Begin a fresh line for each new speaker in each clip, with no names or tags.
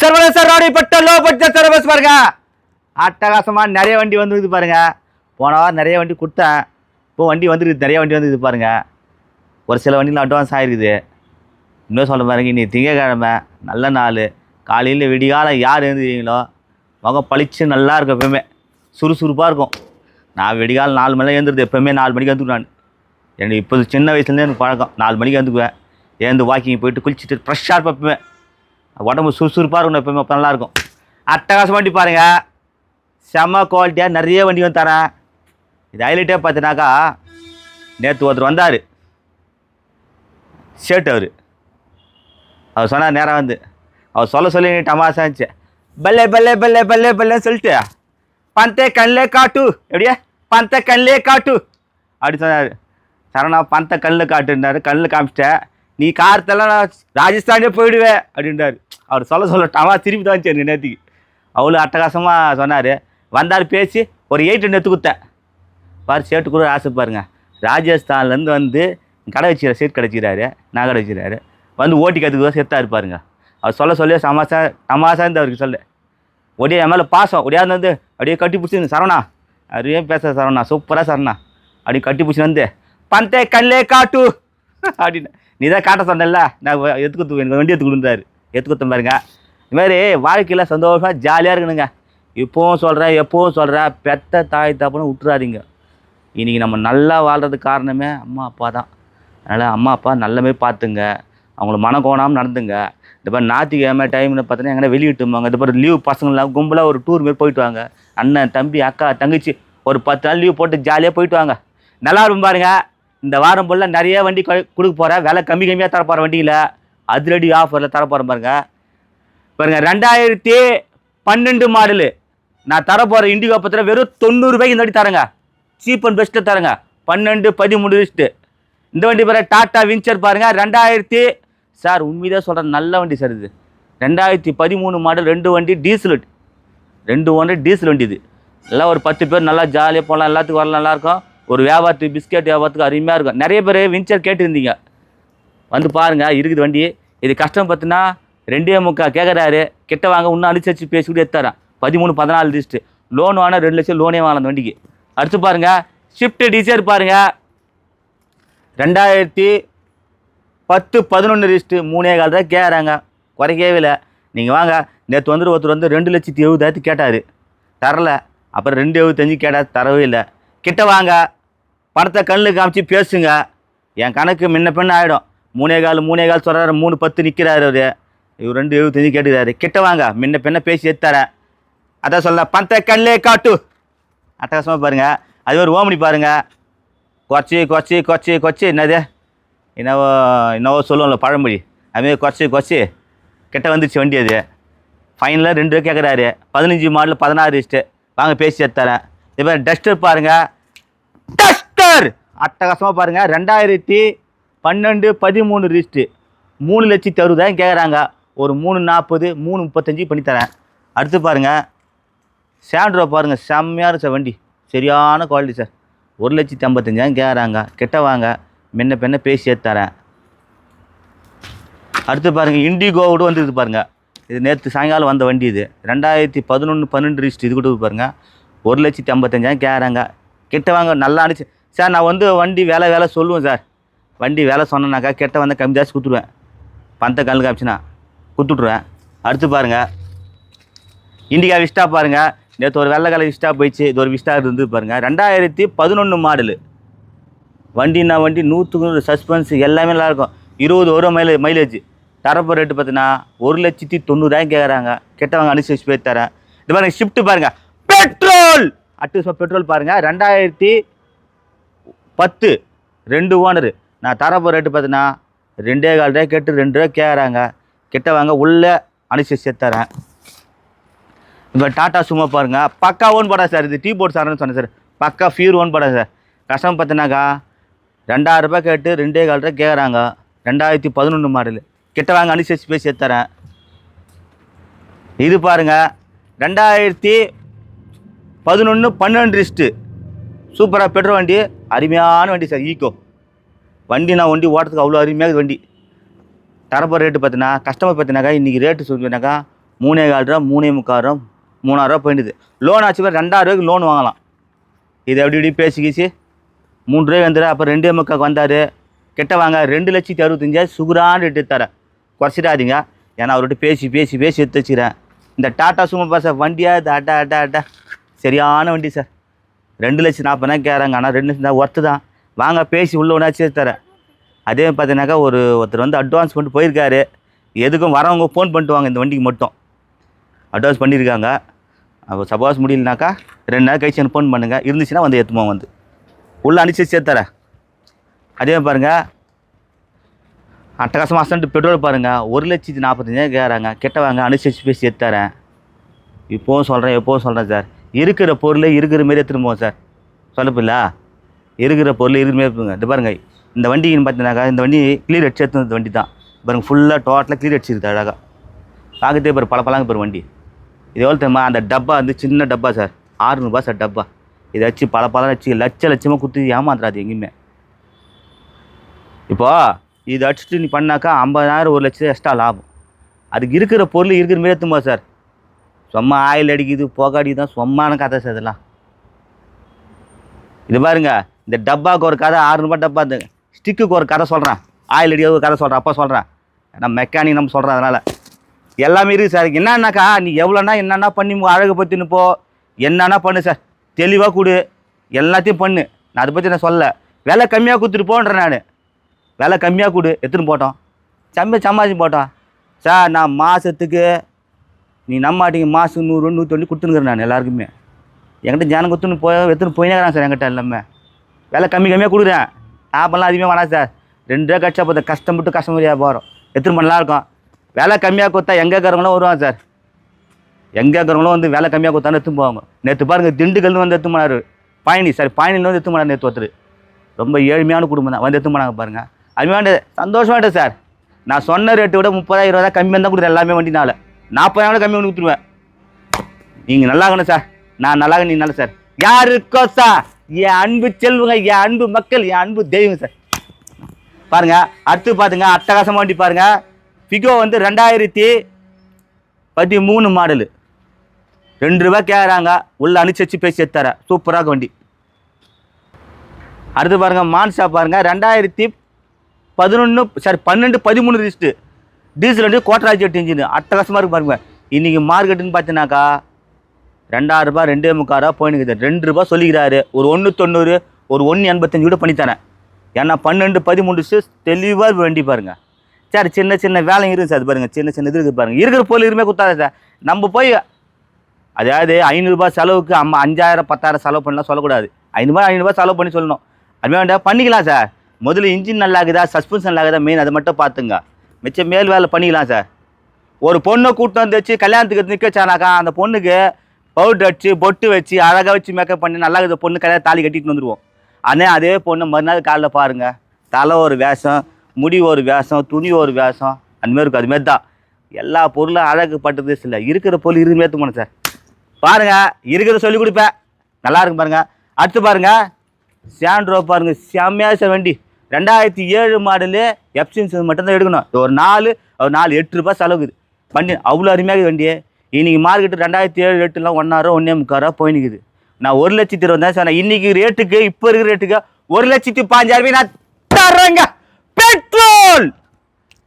சர்வதேச ராணிப்பட்ட low budget servers பாருங்க. அட்டகாசமா நிறைய வண்டி வந்துருக்குது பாருங்க. போன வாரம் நிறைய வண்டி கொடுத்தேன். இப்போ வண்டி வந்துருக்குது நிறைய வண்டி வந்துருக்குது பாருங்க. ஒரு சில வண்டியில் அட்வான்ஸ் ஆயிருக்குது. இன்னும் சொல்ல பாருங்க இன்னைக்கு திங்கக்கிழமை நல்ல நாள். காலையில் விடிகாலம் யார் எழுந்துருவீங்களோ முகம் பளிச்சு நல்லா இருக்கும் எப்பவுமே. சுறுசுறுப்பாக இருக்கும். நான் விடிகாலம் நாலு மணிலாம் எழுந்துருது எப்பவுமே நாலு மணிக்கு வந்துடுவேன் நான். எனக்கு இப்போ சின்ன வயசுலேருந்து எனக்கு பழக்கம். நாலு மணிக்கு வந்துக்குவேன் எழுந்து வாக்கிங் போயிட்டு குளிச்சுட்டு ஃப்ரெஷ்ஷாக இருப்பேன் எப்பவுமே. உடம்பு சுறுசுறுப்பாக இருக்கணும் எப்பவுமே அப்போ நல்லாயிருக்கும். அட்டகாசம் வண்டி பாருங்க. செம்ம குவாலிட்டியாக நிறைய வண்டி வந்து தரேன். இது ஹைலைட்டே பார்த்தினாக்கா நேற்று ஒருத்தர் வந்தார். ஷேட் அவர். அவர் சொன்னார் நேரம் வந்து. அவர் சொல்ல சொல்லி நீ டமாசா இருந்துச்சு. பல்லே பல்லே பல்லே பல்லே பல்லேன்னு சொல்லிட்டு பந்தே கண்ணிலே காட்டு. எப்படியா பந்த கண்ணிலே காட்டு. அப்படி சொன்னார். சரணா பந்த கண்ணில் காட்டுன்னாரு. கண்ணில் காமிச்சிட்டேன். நீ காரத்தெல்லாம் நான் ராஜஸ்தானே போயிடுவேன். அப்படின்றாரு. அவர் சொல்ல சொல்ல டமா திருப்பி தான் சரி நேற்றுக்கு. அவ்வளோ அட்டகாசமாக சொன்னார். வந்தார் பேசி ஒரு எயிட் நெத்து கொடுத்தேன். பாரு சேட்டு கூட ஆசை பாருங்க. ராஜஸ்தான்லேருந்து வந்து கடை வச்சுக்கிற சீட் கிடச்சிக்கிறாரு நான் கடை வச்சுக்கிறாரு வந்து ஓட்டி கற்றுக்கு செத்தாக இருப்பாருங்க. அவர் சொல்ல சொல்ல சமாசா தமாசா இருந்து அவருக்கு சொல்ல. ஒடியா என் மேலே பாசம். ஒடியாது வந்து அப்படியே கட்டி பிடிச்சி சரவணா. அப்படியே பேச சரவணா சூப்பராக சரணா அப்படி கட்டி பிடிச்சி வந்து பந்தே கல்லே காட்டு. அப்படின்னு. நீ தான் காட்ட சொன்னல நான் எத்துக்குத்து எனக்கு வண்டி எடுத்து கொடுத்தாரு. எடுத்துக்கொத்த பாருங்க. இது மாதிரி வாழ்க்கையில் சந்தோஷமாக ஜாலியாக இருக்கணுங்க. இப்போவும் சொல்கிறேன் எப்போவும் சொல்கிறேன் பெத்த தாய் தப்புன்னு விட்டுறாதீங்க. இன்றைக்கி நம்ம நல்லா வாழ்கிறதுக்கு காரணமே அம்மா அப்பா தான். அதனால் அம்மா அப்பா நல்லமே பார்த்துங்க. அவங்கள மன கோணாமல் நடந்துங்க. இந்த மாதிரி ஞாயிற்றுக்கிழமை டைம்னு பார்த்தோன்னா எங்கன்னா வெளியிட்டுவாங்க இந்த மாதிரி லீவ் பசங்களாம் கும்பலாக ஒரு டூர் மாரி போயிட்டு வாங்க. அண்ணன் தம்பி அக்கா தங்கச்சி ஒரு பத்து நாள் லீவ் போட்டு ஜாலியாக போயிட்டு வாங்க. நல்லா இருக்கும் பாருங்க. இந்த வாரம் போல நிறைய வண்டி கொ- கொடுக்க போகிறேன் விலை கம்மி கம்மியாக தர போகிற வண்டியில். அதிரடி ஆஃபரில் தர பாருங்க. பாருங்க ரெண்டாயிரத்தி பன்னெண்டு மாடலு நான் தர இண்டிகோ பத்திரம் வெறும் தொண்ணூறுபாய்க்கு இந்த வண்டி தரேங்க. சீப் அண்ட் பெஸ்ட்டு தரேங்க. பன்னெண்டு பதிமூணு லிஸ்ட்டு இந்த வண்டி பாருங்க டாட்டா வின்ச்சர் பாருங்கள் ரெண்டாயிரத்தி சார் உண்மையாக சொல்கிறேன் நல்ல வண்டி சார் இது. ரெண்டாயிரத்தி பதிமூணு மாடல் ரெண்டு வண்டி டீசல் ரெண்டு வண்டி டீசல் வண்டி இது. எல்லாம் ஒரு பத்து பேர் நல்லா ஜாலியாக போகலாம் எல்லாத்துக்கும் வரலாம் நல்லாயிருக்கும் ஒரு வியாபாரத்துக்கு பிஸ்கெட் வியாபாரத்துக்கு அருமையாக இருக்கும். நிறைய பேர் வின்ச்சர் கேட்டுருந்தீங்க. வந்து பாருங்கள் இருக்குது வண்டி. இது கஷ்டம் பார்த்தினா ரெண்டே முக்கா கேட்குறாரு கிட்ட வாங்க இன்னும் அனுசரிச்சு வச்சு கூட எடுத்தாரான் பதிமூணு பதினாலு லிஸ்ட்டு லோன் வாங்கினா ரெண்டு லட்சம் லோனே வாங்கலாம் அந்த வண்டிக்கு. அடுத்து பாருங்கள் ஷிஃப்ட் டிசைர் பாருங்கள் ரெண்டாயிரத்தி பத்து பதினொன்று லிஸ்ட்டு மூணே கால் தான் கேட்குறாங்க குறைக்கவே இல்லை. நீங்கள் வாங்க நேற்று வந்துட்டு ஒருத்தர் வந்து ரெண்டு லட்சத்தி எழுபதாயிரத்து கேட்டார். தரல. அப்புறம் ரெண்டு எழுபத்தஞ்சு கேட்டால் தரவே இல்லை. கிட்ட வாங்க பணத்தை கண்ணில் காமிச்சு பேசுங்க. என் கணக்கு முன்ன பின்ன ஆகிடும் மூணே கால் மூணே கால் சொல்கிறாரு மூணு பத்து நிற்கிறாரு அவர். இவர் ரெண்டு எழுபத்தஞ்சு கேட்டுக்கிறாரு. கிட்ட வாங்க முன்ன பின்ன பேசி எடுத்தாரேன் அதான் சொல்ல பந்த கல்லே காட்டு. அட்டகாசமாக பாருங்கள் அது ஒரு ஓமனி பாருங்கள் கொச்சி கொச்சி கொச்சி கொச்சி. என்னது? என்னவோ என்னவோ சொல்லுவோம்ல பழமொழி. அதுமாரி குறச்சி கொச்சி. கிட்ட வந்துச்சு வண்டி அது. ஃபைனலாக ரெண்டு ரூபா கேட்குறாரு பதினஞ்சு மாடல் பதினாறு லிஸ்ட்டு வாங்க பேசி எடுத்துறேன் இது மாதிரி டஸ்டர் பாருங்கள் டஸ்டர்! அட்டகாசமாக பாருங்கள் ரெண்டாயிரத்தி பன்னெண்டு பதிமூணு ரிஸ்ட்டு மூணு லட்சத்தி அறுபதாயிரம் கேட்குறாங்க ஒரு மூணு நாற்பது மூணு முப்பத்தஞ்சு பண்ணி தரேன். அடுத்து பாருங்கள் சாண்ட்ரோ பாருங்கள் செம்மையாக இருக்கு சார் வண்டி. சரியான குவாலிட்டி சார். ஒரு லட்சத்தி ஐம்பத்தஞ்சாயிரம் கேட்குறாங்க கெட்ட வாங்க. முன்ன பின்ன பேசி எடுத்து தரேன். அடுத்து பாருங்கள் இண்டிகோ கூட வந்துருக்கு பாருங்கள் இது நேற்று சாயங்காலம் வந்த வண்டி இது. ரெண்டாயிரத்தி பதினொன்று பன்னெண்டு ரிஸ்ட் இது கூட பாருங்கள் ஒரு லட்சத்தி ஐம்பத்தஞ்சாயிரம் கேட்குறாங்க கிட்ட வாங்க. நல்லா அனுப்பிச்சு சார் நான் வந்து வண்டி வேலை வேலை சொல்லுவேன் சார். வண்டி வேலை சொன்னேனாக்கா கெட்ட வந்தால் கம்மி ஜாஸ்தி கொடுத்துருவேன் பணத்தை கல் காமிச்சுனா கொடுத்துட்ருவேன் அடுத்து பாருங்கள் இண்டிகா விஸ்டா பாருங்கள் நேற்று ஒரு வெள்ளை கலர் விஸ்டா போயிடுச்சு. இது ஒரு விஸ்டா இருந்து பாருங்கள் ரெண்டாயிரத்தி பதினொன்று மாடலு. வண்டினா வண்டி நூற்றுக்கு நூறு சஸ்பென்ஸ் எல்லாமே நல்லாயிருக்கும். இருபது ஒரு மைலே மைலேஜ் தரப்பு ரேட்டு பார்த்தீங்கன்னா ஒரு லட்சத்தி தொண்ணூறாயிரம் கேட்குறாங்க. கெட்டவங்க அனுசரிச்சு போய் தரேன். இது பாருங்கள் ஷிஃப்ட்டு பாருங்கள் பெட்ரோல் அட்டு பெட்ரோல் பாருங்கள் ரெண்டாயிரத்தி பத்து ரெண்டு ஓனரு நான் தரப்போ ரேட்டு பார்த்தீங்கன்னா ரெண்டே கால் ரூபாய் கேட்டு ரெண்டு ரூபா கேட்குறாங்க. கிட்ட வாங்க உள்ளே அனுசரிச்சு சேர்த்துறேன் இப்போ டாட்டா சும்மா பாருங்கள் பக்கா ஓன் படம் சார் இது டீ போர்ட் சார்னு சொன்னேன் சார் பக்கா ஃபியூர் ஓன் படம் சார் கஷ்டம் பார்த்தினாக்கா ரெண்டாயிரம் ரூபாய் கேட்டு ரெண்டே கால் ரூபாய் கேட்குறாங்க. ரெண்டாயிரத்தி பதினொன்று மாடலு கிட்ட வாங்க அனுசரிச்சு போய் சேர்த்துறேன் இது பாருங்கள் ரெண்டாயிரத்தி பதினொன்று பன்னெண்டு ரிஸ்ட்டு சூப்பராக பெட்ரோல் வண்டி அருமையான வண்டி சார் ஈக்கோ வண்டி நான் வண்டி ஓட்டுறதுக்கு அவ்வளோ அருமையாக வண்டி. தரப்போ ரேட்டு பார்த்தினா கஸ்டமர் பார்த்தினாக்கா இன்றைக்கி ரேட்டு சொல்லினாக்கா மூணே கால் ரூபா மூணே முக்கால் ரூபா மூணாயிரரூவா போயிடுது. லோன் ஆச்சு ரெண்டாயிரம் ரூபாய்க்கு லோன் வாங்கலாம். இது எப்படி இப்படி பேசிக்கிச்சு. மூணு ரூபாய் வந்துடு அப்போ ரெண்டே முக்காக்கு வந்தார். கிட்ட வாங்க ரெண்டு லட்சத்தி அறுபத்தஞ்சாயிரம் சுகுரான்னு எடுத்து தரேன் குறைச்சிடாதீங்க. ஏன்னா அவர்கிட்ட பேசி பேசி பேசி எடுத்து வச்சுக்கிறேன். இந்த டாட்டா சும்மா பாச வண்டியாக இது அட்டா அட்டா அட்டா சரியான வண்டி சார். ரெண்டு லட்சம் நாற்பதாயிரம் கேட்குறாங்க. ஆனால் ரெண்டு லட்சம் தான் ஒர்த்து தான். வாங்க பேசி உள்ள ஒன்றாச்சு தரேன். அதே பார்த்தீங்கன்னாக்கா ஒரு ஒருத்தர் வந்து அட்வான்ஸ் பண்ணிட்டு போயிருக்காரு. எதுக்கும் வரவங்க ஃபோன் பண்ணிட்டு வாங்க இந்த வண்டிக்கு மட்டும். அட்வான்ஸ் பண்ணியிருக்காங்க அப்போ சப்போஸ் முடியலனாக்கா ரெண்டு நாள் கழிச்சு எனக்கு ஃபோன் பண்ணுங்கள் இருந்துச்சுன்னா வந்து ஏற்றுமா வந்து. உள்ளே அனுப்பிச்சு சேர்த்தரேன் அதே பாருங்கள் அட்டகாசம் அசன்ட்டு பெட்ரோல் பாருங்கள் ஒரு லட்சத்தி நாற்பத்தஞ்சாயிரம் கேட்குறாங்க கெட்ட வாங்க அனுசரிச்சு பேசி ஏற்றுறேன் இப்போவும் சொல்கிறேன் எப்போவும் சொல்கிறேன் சார். இருக்கிற பொருளை இருக்கிற மாரி எடுத்துகிட்டு போவோம் சார். சொல்லப்பில்ல இருக்கிற பொருள் இருக்கிற இருப்புங்க இது பாருங்க இந்த வண்டின்னு பார்த்தீங்கன்னாக்கா இந்த வண்டி கிளியர் அடிச்சு எடுத்து வண்டி தான். பாருங்க ஃபுல்லாக டோட்டலாக கிளியர் அடிச்சிருக்கு அழகாக பார்க்கத்தே பாரு பல பழங்க பாரு வண்டி. இது எவ்வளோ தெரியுமா அந்த டப்பா வந்து சின்ன டப்பா சார் ஆறுநூறுபா சார் டப்பா. இதை வச்சு பல பழம் வச்சு லட்ச லட்சமாக கொடுத்து ஏமாந்துடாது எங்கேயுமே. இப்போது இதை அடிச்சுட்டு நீ பண்ணாக்கா ஐம்பதாயிரம் ஒரு லட்சம் எக்ஸ்ட்ரா லாபம். அதுக்கு இருக்கிற பொருள் இருக்கிற மாரி எடுத்துமா சார் சும்மா ஆயில் அடிக்குது புகை அடிக்குது தான் சும்மான கதை சார் இதெல்லாம். இது பாருங்க இந்த டப்பாவுக்கு ஒரு கதை ஆறுநூறுபா டப்பா இந்த ஸ்டிக்குக்கு ஒரு கதை சொல்கிறேன் ஆயில் அடிக்க ஒரு கதை சொல்கிறேன் அப்போ சொல்கிறேன் நான் மெக்கானிக் நம்ம சொல்கிறேன் அதனால். எல்லாமே இருக்குது சார். என்னன்னாக்கா நீ எவ்வளோனா என்னென்னா பண்ணி உங்க அழகை போ. என்னென்னா பண்ணு சார். தெளிவாக கொடு. எல்லாத்தையும் பண்ணு. நான் அதை பற்றி நான் சொல்ல விலை கம்மியாக கொடுத்துட்டு போன்றேன் நான். விலை கம்மியாக கொடு. எடுத்துன்னு போட்டோம். செம்ம சம்பாதிச்சு போட்டோம். சார் நான் மாதத்துக்கு நீ நம்மாட்டிங்க மாதம் நூறு நூற்றி ஒன்று கொடுத்துனுக்குறேன் நான் எல்லாருக்குமே. என்கிட்ட ஜனம் கொடுத்துன்னு போய் எடுத்துன்னு போயினே சார் என்கிட்ட எல்லாமே. விலை கம்மி கம்மியாக கொடுக்குறேன். லாபம்லாம் அதிகமாக வேணாம் சார். ரெண்டு ரூபா கட்சா போதும். கஷ்டப்பட்டு கஷ்டமரியாக போகிறோம் எத்தனை மணிலாம் இருக்கும்? விலை கம்மியாக கொடுத்தா எங்கே இருக்கிறவங்களும் வருவாங்க சார். எங்கே இருக்கிறவங்களும் வந்து விலை கம்மியாக கொடுத்தான்னு எடுத்து போவாங்க. நேற்று பாருங்கள் திண்டுக்கல்னு வந்து எடுத்து போனார். பயணி சார் பயணியில் வந்து எடுத்து போனார் நேற்று ஒருத்தர். ரொம்ப ஏழ்மையான குடும்பம் தான். வந்து எடுத்து போனாங்க பாருங்கள் அதுமாண்ட சந்தோஷமாட்டேன் சார். நான் சொன்ன ரேட்டை விட முப்பதாயிரம் இருபதாயிரம் கம்மியாக தான் கொடுத்தேன் எல்லாமே வண்டினால. நாற்பதாயிரம் கம்மி பண்ணி கொடுத்துருவேன். நீங்கள் நல்லா இருக்கணும் சார். நான் நல்லா நீ நல்லா சார். யாருக்கோ சார். என் அன்பு செல்வங்க என் அன்பு மக்கள் என் அன்பு தெய்வம் சார். பாருங்க அடுத்து பார்த்துங்க அட்டகாசமாக வண்டி பாருங்க. ஃபிகோ வந்து ரெண்டாயிரத்தி பதிமூணு மாடலு ரெண்டு ரூபா கேட்குறாங்க உள்ள வச்சு பேசி எடுத்தார சூப்பராக வண்டி. அடுத்து பாருங்க மான்சா பாருங்க. ரெண்டாயிரத்தி பதினொன்று சாரி பன்னெண்டு பதிமூணு லிஸ்ட்டு டீசல் வந்து கோட்டராஜ் எட்டு இன்ஜின் அட்டகாசமாக இருக்கு பாருங்க. இன்றைக்கி மார்க்கெட்டுன்னு பார்த்தீங்கன்னாக்கா ரெண்டாயிரம் ரூபாய் ரெண்டே முக்கால் ரூபா போயினுக்குது. ரெண்டு ரூபாய் சொல்லிக்கிறாரு. ஒரு ஒன்று தொண்ணூறு ஒரு ஒன்று எண்பத்தஞ்சு கூட பண்ணித்தரேன். ஏன்னா பன்னெண்டு பதிமூணுச்சு தெளிவாக வேண்டி பாருங்க. சார் சின்ன சின்ன வேலையும் இருக்குது சார். பாருங்கள் சின்ன சின்ன இது இருக்குது பாருங்க. இருக்கிற பொருள் இருமே கொடுத்தாரு சார். நம்ம போய் அதாவது ஐநூறுரூபா செலவுக்கு அம்மா அஞ்சாயிரம் பத்தாயிரம் செலவு பண்ணலாம் சொல்லக்கூடாது. ஐநூறுபா ஐநூறுரூபா செலவு பண்ணி சொல்லணும். அது வேண்டாம் பண்ணிக்கலாம் சார். முதல்ல இன்ஜின் நல்லா இருக்குதா சஸ்பென்ஷன் நல்லா இருக்குதா மெயின் அதை மட்டும் பார்த்துங்க. மிச்சம் மேல் வேலை பண்ணிக்கலாம் சார். ஒரு பொண்ணை கூட்டம் வந்துச்சு கல்யாணத்துக்கு நிற்க வச்சானாக்கா அந்த பொண்ணுக்கு பவுடர் அடிச்சு பொட்டு வச்சு அழகாக வச்சு மேக்கப் பண்ணி நல்லா இருக்குது பொண்ணு கல்யாணம் தாலி கட்டிட்டு வந்துடுவோம் ஆனால் அதே பொண்ணு மறுநாள் காலைல பாருங்கள் தலை ஒரு வேஷம் முடி ஒரு வேஷம் துணி ஒரு வேஷம். அந்தமாரி இருக்கும் அதுமாரி தான். எல்லா பொருளும் அழகுப்பட்டது இல்லை இருக்கிற பொருள் இருந்து மேற்று போனேன் சார். பாருங்கள் இருக்கிறத சொல்லி கொடுப்பேன். நல்லா இருக்கும் பாருங்கள் அடுத்து பாருங்கள் சாண்ட்ரோ பாருங்கள் செம்மையாக சார் வண்டி. ரெண்டாயிரத்தி ஏழு மாடலு எப்சின்ஸ் மட்டும்தான் எடுக்கணும். ஒரு நாலு ஒரு நாலு எட்டு ரூபாய் செலவுக்குது. வண்டி அவ்வளோ அருமையாக வண்டி இன்றைக்கி மார்க்கெட்டு ரெண்டாயிரத்தி ஏழு ரேட்டுலாம் ஒன்றாயிரம் ஒன்றே முக்காரோ போய் நிற்குது நான் ஒரு லட்சத்தி இருபதாயிரம் சொன்னேன். இன்னைக்கு ரேட்டுக்கு இப்போ இருக்கிற ரேட்டுக்கு ஒரு லட்சத்தி பாஞ்சாயிரம் நான் தர்றேங்க. பெட்ரோல்!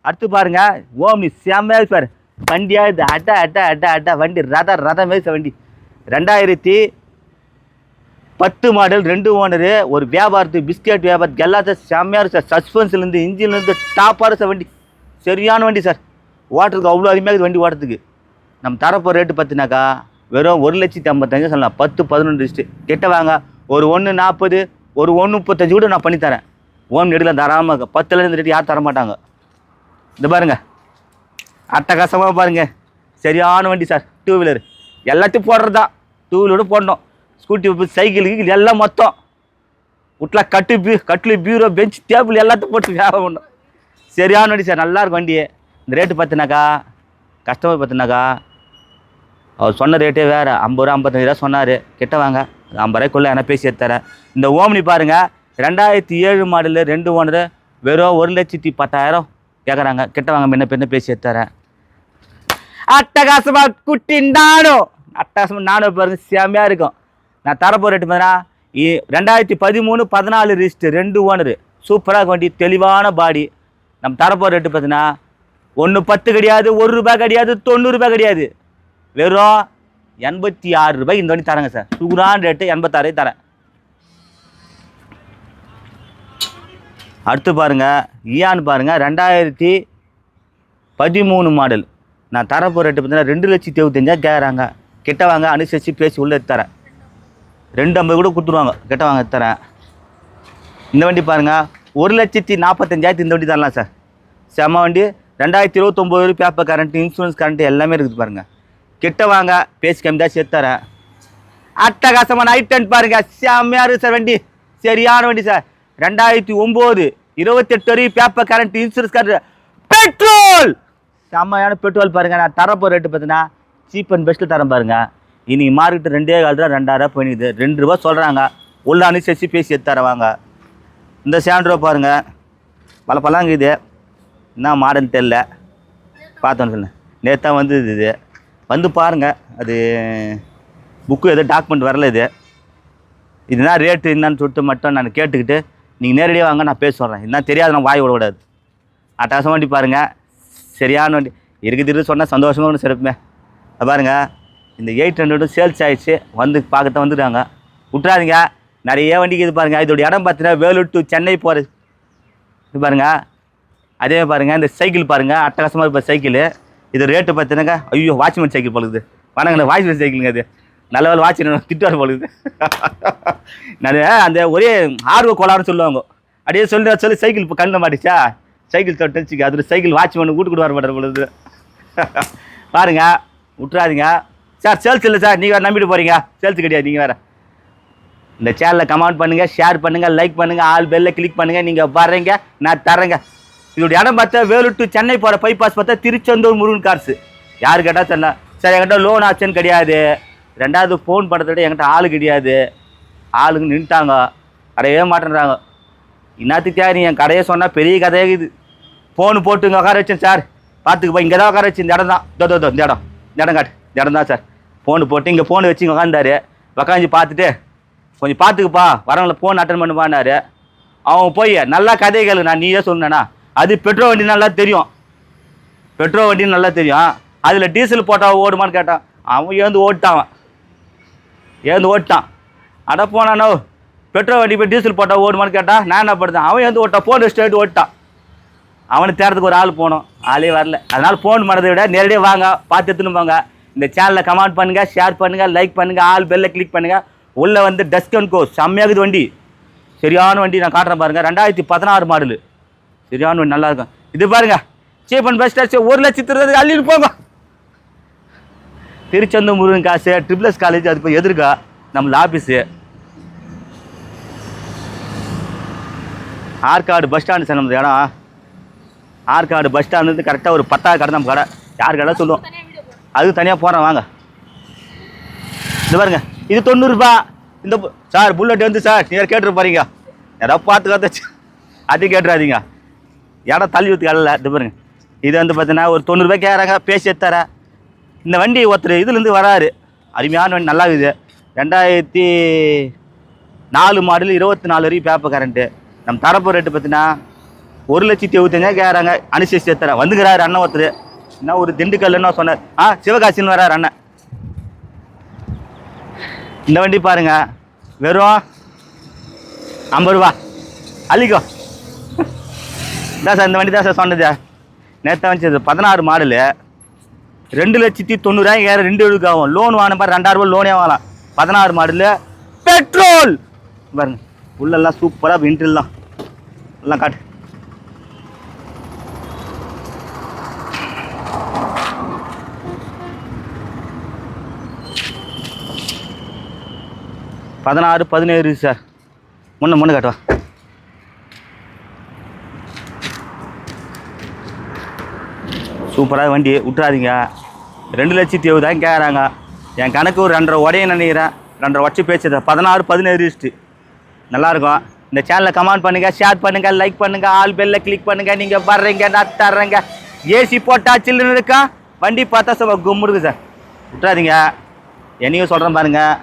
அடுத்து பாருங்க ஓம்னி செம்மையாக பாரு. வண்டியாக இது அட்ட அட்ட அட்ட அட்ட வண்டி ரத ரதம் மேய்ச்ச வண்டி. ரெண்டாயிரத்தி பத்து மாடல் ரெண்டு ஓனரு ஒரு வியாபாரத்துக்கு பிஸ்கெட் வியாபாரத்துக்கு எல்லாத்தையும் செம்மையாக சார். சஸ்பென்ஸ்லேருந்து இன்ஜின்லேருந்து டாப்பாக சார் வண்டி. சரியான வண்டி சார். ஓட்டுறதுக்கு அவ்வளோ அருமையாக இருக்குது வண்டி ஓட்டுறதுக்கு. நம்ம தரப்போ ரேட்டு பார்த்தினாக்கா வெறும் ஒரு லட்சத்தி ஐம்பத்தஞ்சு சொல்லலாம் பத்து பதினொன்று லிஸ்ட்டு கிட்ட வாங்க. ஒரு ஒன்று நாற்பது ஒரு ஒன்று முப்பத்தஞ்சு கூட நான் பண்ணித்தரேன் ஓம் எடுக்கலாம் தராமல் பத்துலேருந்து ரேட்டு யாரும் தரமாட்டாங்க? இந்த பாருங்கள் அட்டகாசமாக பாருங்கள் சரியான வண்டி சார் டூ வீலர் எல்லாத்தையும் போடுறது. தான் டூ வீலரோட போடணும். ஸ்கூட்டி சைக்கிளுக்கு எல்லாம் மொத்தம். வீட்டில் கட்டு பீ கட்டில் பீரோ பெஞ்ச் டேபிள் எல்லாத்தையும் போட்டு வியாபாரம் பண்ணணும். சரியான வண்டி சார் நல்லா இருக்கும் வண்டி இந்த ரேட்டு பார்த்தினாக்கா கஸ்டமர் பார்த்தினாக்கா அவர் சொன்ன ரேட்டே வேறு. ஐம்பது ரூபா ஐம்பத்தஞ்சு ரூபா சொன்னார். கிட்ட வாங்க. ஐம்பது ரூபாய்க்குள்ளே என்ன பேசி எடுத்துறேன் இந்த ஓம்னி பாருங்கள் ரெண்டாயிரத்தி ஏழு மாடலு ரெண்டு ஓனரு வெறும் ஒரு லட்சத்தி பத்தாயிரம் கேட்குறாங்க கிட்ட வாங்க முன்ன பின்ன பேசி எடுத்துறேன் அட்டகாசமாக குட்டி நானோ. அட்டகாசமாக நானோ பாருங்க செம்மையா இருக்கும். நான் தரப்போ ரேட்டு பார்த்தீங்கன்னா ரெண்டாயிரத்தி பதிமூணு பதினாலு ரிஸ்ட்டு ரெண்டு ஓனரு. சூப்பராக வண்டி தெளிவான பாடி நம்ம தரப்போ ரேட்டு பார்த்தீங்கன்னா ஒன்று பத்து கிடையாது ஒரு ரூபாய் கிடையாது தொண்ணூறுரூபா கிடையாது. வெறும் எண்பத்தி ஆறு ரூபாய் இந்த வண்டி தரேங்க சார். சூப்பரான ரேட்டு எண்பத்தாறு தரேன். அடுத்து பாருங்க ஈயான்னு பாருங்க ரெண்டாயிரத்தி பதிமூணு மாடல் நான் தரப்போ ரேட்டு பார்த்தீங்கன்னா ரெண்டு லட்சத்தி இருபத்தஞ்சா கேட்குறாங்க கிட்ட வாங்க அனுசரித்து பேசி உள்ளே தரேன். ரெண்டு ஐம்பது கூட கொடுத்துருவாங்க. கிட்ட வாங்க தரேன். இந்த வண்டி பாருங்க ஒரு லட்சத்தி நாற்பத்தஞ்சாயிரத்து இந்த வண்டி தரலாம் சார். செம்ம வண்டி. ரெண்டாயிரத்தி இருபத்தொம்போது பேப்பர் கரண்ட் இன்சூரன்ஸ் கரண்ட் எல்லாமே இருக்குது பாருங்க. கிட்ட வாங்க பேசி கம்மி தான் சேர்த்து தரேன். அட்டகாசமான ஐட்டன் பாருங்க. செம்மையாக இருக்கு சார் வண்டி. சரியான வண்டி சார். ரெண்டாயிரத்தி ஒம்பது இருபத்தெட்டு வரையும் paper current insurance current petrol செம்மையான பெட்ரோல் பாருங்க. நான் தரப்போ ரேட்டு பார்த்தீங்கன்னா சீப் அண்ட் பெஸ்ட்டில் தரேன் பாருங்க. இன்னைக்கு மார்க்கெட் ரெண்டே கால் தான் ரெண்டாயிரம் போயிடுது ரெண்டு ரூபா சொல்கிறாங்க உள்ள அனுசரித்து பேசி எடுத்து தரவாங்க இந்த சாண்ட்ரோ பாருங்க. பல பழங்குது என்ன மாடல் தெரில பார்த்தோன்னு சொன்னேன். நேற்று தான் வந்தது இது. வந்து பாருங்கள் அது புக்கு எதுவும் டாக்குமெண்ட் வரல இது. இதுதான் ரேட்டு என்னன்னு சொல்லிட்டு மட்டும் நான் கேட்டுக்கிட்டு நீங்கள் நேரடியாக வாங்க நான் பேச சொல்கிறேன் என்ன தெரியாது நான் வாய் விடக்கூடாது. அட்டகாசம் வண்டி பாருங்கள் சரியான வண்டி. இருக்குது இருக்கு சொன்னால் சந்தோஷமாக ஒன்று சிறப்புமே பாருங்கள் இந்த எயிட் ஹண்ட்ரடும் சேல்ஸ் ஆகிடுச்சு வந்து பார்க்கத்தான் வந்துடுறாங்க விட்றாதீங்க நிறைய வண்டிக்கு இது பாருங்கள் இதோட இடம் பார்த்தீங்கன்னா வேலூர் டு சென்னை போகிறது இது பாருங்கள் அதே பாருங்கள் இந்த சைக்கிள் பாருங்கள் அட்டகாசமாக இருப்ப சைக்கிள். இது ரேட்டு பார்த்தீங்கன்னா ஐயோ வாட்ச்மேன் சைக்கிள் போலுது வணங்கண்ணே வாட்ச்மேன் சைக்கிளுங்க அது. நல்ல வேலை வாட்ச் திட்டுவார் போலுது நான் அந்த ஒரே ஆர்வ கோளாறுன்னு சொல்லுவாங்க. அப்படியே சொல்லி சொல்லி சைக்கிள் இப்போ கண்ணில் மாட்டிச்சா? சைக்கிள் தொட்டு அதில் சைக்கிள் வாட்ச்மேன் கூட்டுக்கிட்டு வர மாட்டார் பொழுது பாருங்க விட்றாதீங்க சார் சேல்ஸ் இல்லை சார் நீங்கள் நம்பிட்டு போகிறீங்க சேல்ஸ் கிடையாது நீங்கள் வேறு. இந்த சேனலை கமெண்ட் பண்ணுங்கள் ஷேர் பண்ணுங்கள் லைக் பண்ணுங்கள் ஆல் பெல்லில் கிளிக் பண்ணுங்கள் நீங்கள் வர்றீங்க நான் தரேங்க இதோட இடம் பார்த்தா வேலூர் டு சென்னை போகிற பைபாஸ் பார்த்தா திருச்செந்தூர் முருகன் கார்ஸு யார் கேட்டால் சொன்னா சார் என்கிட்ட லோன் ஆச்சுன்னு கிடையாது. ரெண்டாவது ஃபோன் பண்ணுறத விட என்கிட்ட ஆள் கிடையாது. ஆளுங்க நின்ட்டாங்க கடையவே மாட்டேன்றாங்க. இன்னத்துக்கு நீ என் கடையை சொன்னால் பெரிய கதையாக இது ஃபோனு போட்டு இங்கே உட்கார வச்சேன் சார். பார்த்துக்கு போய் இங்கே தான் உட்கார வச்சு இந்த இடம் தான். தோ தோ தோ, இந்த இடம். இந்த இடம் காட்டு. இந்த இடம் தான் சார். ஃபோனு போட்டு இங்கே ஃபோனு வச்சு இங்கே உட்காந்தாரு உக்காந்து பார்த்துட்டு கொஞ்சம் பார்த்துக்குப்பா வரவங்களை ஃபோன் அட்டன் பண்ணுப்பான்னாரு அவன் போய் நல்லா கதை கேளு நான் நீயே சொன்னேனா அது பெட்ரோல் வண்டி நல்லா தெரியும். பெட்ரோல் வண்டின்னு நல்லா தெரியும். அதில் டீசல் போட்டால் ஓடுமான்னு கேட்டான் அவன் ஏந்து ஓட்டான் அவன். ஏந்து ஓட்டான் அட போனானோ பெட்ரோல் வண்டி போய் டீசல் போட்டால் ஓடுமான்னு கேட்டான் நான் என்ன படுத்தேன்? அவன் ஏந்து ஓட்டான் ஃபோன் ஸ்டேட் ஓட்டான் அவனை தேடுறதுக்கு ஒரு ஆள் போனோம். ஆளே வரல. அதனால் ஃபோன் பண்ணுறதை விட நேரடியாக வாங்க பார்த்து எடுத்துன்னு போங்க. இந்த சேனலை கமெண்ட் பண்ணுங்கள் ஷேர் பண்ணுங்கள் லைக் பண்ணுங்கள் ஆல் பெல்லை கிளிக் பண்ணுங்கள் உள்ளே வந்து டஸ்கன் கோ செம்மையாகுது வண்டி. சரியான வண்டி நான் காட்டுறேன் பாருங்கள் ரெண்டாயிரத்தி பதினாறு மாடலு சரியான நல்லா இருக்கும். இது பாருங்க சீப் அண்ட் பெஸ்ட் ஒரு லட்சத்து இருபது அள்ளிட்டு போங்க. திருச்செந்தூர் முருகன் காசு ட்ரிபிள்எஸ் காலேஜ் அது போய் எதிர்க்கா நம்ம office Arcot bus stand sir நம்ம இடம். ஆற்காடு பஸ் ஸ்டாண்டு கரெக்டாக ஒரு பத்தாவது கடை நம்ம கடை. யார் கடை சொல்லுவோம் அது தனியாக போகிறேன் வாங்க. இது பாருங்க இது தொண்ணூறுரூபா இந்த சார் புல்லட் வந்து சார் நீங்கள் கேட்டுருப்பாருங்க போறீங்க. ஏதாவது பார்த்து காத்தாச்சு. அது கேட்டுறாதீங்க. இடம் தள்ளி ஊற்றி அல்ல இது பாருங்க. இது வந்து பார்த்தீங்கன்னா ஒரு தொண்ணூறுபா கேட்குறாங்க பேசி எடுத்தாரேன் இந்த வண்டி ஒருத்தர் இதுலேருந்து வராரு. அருமையான வண்டி நல்லா இருக்குது ரெண்டாயிரத்தி நாலு மாடல் இருபத்தி நாலு வரைக்கும் பேப்பர் கரண்ட்டு நம்ம தரப்பு ரேட்டு பார்த்தீங்கன்னா ஒரு லட்சத்தி எழுபத்தஞ்சா கேட்குறாங்க அனுசரிச்சு எடுத்துறேன் வந்துக்கிறாரு அண்ணன் ஒருத்தர். என்ன ஒரு திண்டுக்கல்லுன்னு சொன்னார். ஆ சிவகாசின்னு வராரு அண்ணன். இந்த வண்டி பாருங்க. வெறும் ஐம்பது ரூபா. அழிக்கும் தான் சார் இந்த வண்டி தான் சார் சொன்னது நேற்று வந்துச்சு பதினாறு மாடலு. ரெண்டு லட்சத்தி தொண்ணூறாயிரம் ஏற ரெண்டு எழுக்கு ஆகும். லோன் வாங்கின பாரு ரெண்டாயிரம் ரூபாய் லோனே வாங்கலாம். பதினாறு மாடலு. பெட்ரோல்! பாருங்க உள்ளெல்லாம் சூப்பராக இன்ட்ரெல்லாம் எல்லாம் காட்டு. பதினாறு பதினேழு சார். முன்ன முன்ன காட்டுவா சூப்பராக வண்டி விட்றாதீங்க ரெண்டு லட்சத்தி எழுபதாயிரம் கேட்குறாங்க என் கணக்கு ஒரு ரெண்டரை உடைய நினைக்கிறேன். ரெண்டரை வருஷம் பேசுது பதினாறு பதினேழு இஸ்ட்டு நல்லாயிருக்கும். இந்த சேனலை கமெண்ட் பண்ணுங்கள் ஷேர் பண்ணுங்கள் லைக் பண்ணுங்கள் ஆல் பெல்ல கிளிக் பண்ணுங்கள் நீங்கள் வர்றீங்க நான் தர்றேங்க. ஏசி போட்டா சில்லுன்னு இருக்கா? வண்டி பார்த்தா சும்மா கும்பிடுது சார். விட்றாதீங்க என்னையும் சொல்கிறேன் பாருங்கள்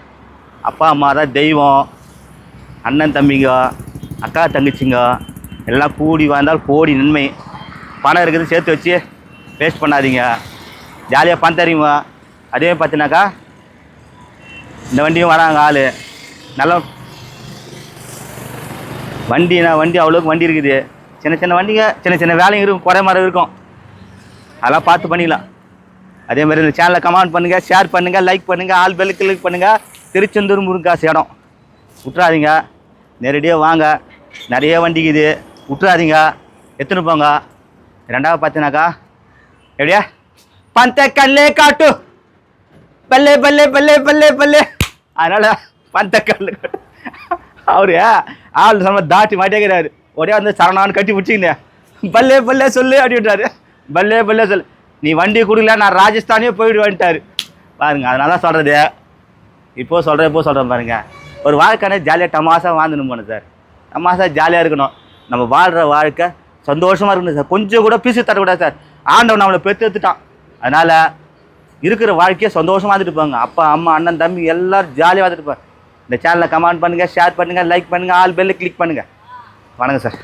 அப்பா அம்மா தான் தெய்வம். அண்ணன் தம்பிங்க அக்கா தங்கச்சிங்க. எல்லாம் கூடி வாழ்ந்தால் கோடி நன்மை. பணம் இருக்குது சேர்த்து வச்சு வேஸ்ட் பண்ணாதீங்க. ஜாலியாக பணம் தருவீங்க அதே பார்த்தினாக்கா இந்த வண்டியும் வராங்க ஆள். நல்ல வண்டினா வண்டி அவ்வளோக்கு வண்டி இருக்குது. சின்ன சின்ன வண்டிங்க சின்ன சின்ன வேலைங்க இருக்கும் குறை மரம் இருக்கும். அதெல்லாம் பார்த்து பண்ணிக்கலாம். அதே மாதிரி இந்த சேனலை கமெண்ட் பண்ணுங்கள் ஷேர் பண்ணுங்கள் லைக் பண்ணுங்கள் ஆல் பெல் கிளிக் பண்ணுங்கள் திருச்செந்தூர் முருங்காசு இடம் விட்றாதீங்க நேரடியாக வாங்க. நிறைய வண்டிக்குது விட்றாதீங்க எடுத்துன்னு போங்க? ரெண்டாவது பார்த்தினாக்கா எப்படியா பந்த கல்லே காட்டு பல்லே பல்லே பல்லே பல்லே பல்லே அதனால் பந்த கல்லு காட்டு அவரு ஆள் நம்ம தாட்டி மாட்டேங்கிறாரு ஒரே வந்து சரணான்னு கட்டி பிடிச்சிங்க பல்லே பல்லே சொல்லு அப்படின்ட்டாரு பல்லே பல்லே சொல்லு நீ வண்டி கொடுக்கல நான் ராஜஸ்தானே போயிடுவேன்ட்டாரு பாருங்க அதனால தான் சொல்கிறது இப்போ சொல்கிறேன் இப்போ சொல்கிறேன் பாருங்க ஒரு வாழ்க்கைனா ஜாலியாக டமாசாக வாழ்ந்துன்னு போகணும் சார் டமாசாக ஜாலியாக இருக்கணும் நம்ம வாழ்கிற வாழ்க்கை சந்தோஷமாக இருக்கணும் சார் கொஞ்சம் கூட பீஸு தரக்கூடாது சார் ஆண்டவன் நம்மளை பெற்றெடுத்துட்டான் அதனால் இருக்கிற வாழ்க்கையை சந்தோஷமாக இருந்துட்டு போங்க. அப்பா அம்மா அண்ணன் தம்பி எல்லோரும் ஜாலியாக வாழ்ந்துட்டு போங்க. இந்த சேனலை கமெண்ட் பண்ணுங்கள் ஷேர் பண்ணுங்கள் லைக் பண்ணுங்கள் ஆல் பெல்ல கிளிக் பண்ணுங்கள் வணக்கம் சார்